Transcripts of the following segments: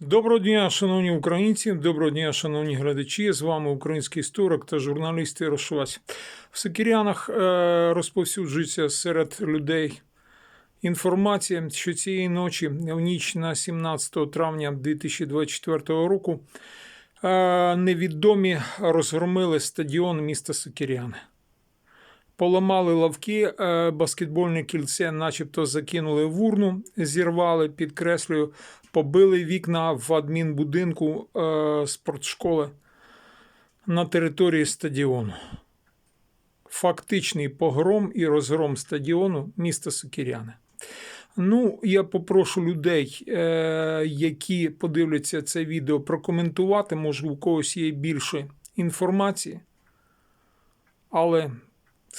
Доброго дня, шановні українці, доброго дня, шановні глядачі. З вами український історик та журналіст Ярошвась. В Сокирянах е, розповсюджується серед людей інформація, що цієї ночі, в ніч на 17 травня 2024 року, е, невідомі розгромили стадіон міста Сокиряни. Поламали лавки, е, баскетбольне кільце, начебто закинули в урну, зірвали, підкреслюю, побили вікна в адмінбудинку е, спортшколи на території стадіону. Фактичний погром і розгром стадіону міста Сокиряни. Ну, я попрошу людей, е, які подивляться це відео, прокоментувати. Може, у когось є більше інформації. Але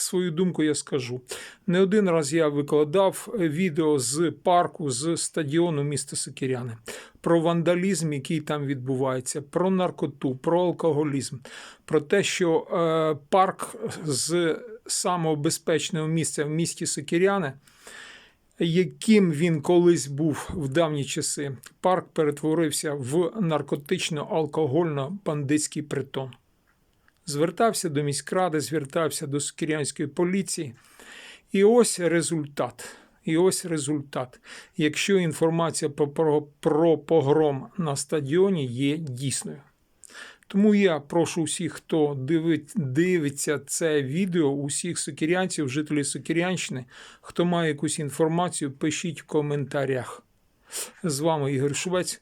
свою думку я скажу. Не один раз я викладав відео з парку, з стадіону міста Сокиряни про вандалізм, який там відбувається, про наркоту, про алкоголізм, про те, що е, парк з самого безпечного місця в місті Сокиряни, яким він колись був в давні часи, парк перетворився в наркотично-алкогольно-бандитський притон звертався до міськради, звертався до Сокирянської поліції. І ось результат. І ось результат. Якщо інформація про, про, погром на стадіоні є дійсною. Тому я прошу усіх, хто дивить, дивиться це відео, усіх сокирянців, жителів Сокирянщини, хто має якусь інформацію, пишіть в коментарях. З вами Ігор Швець.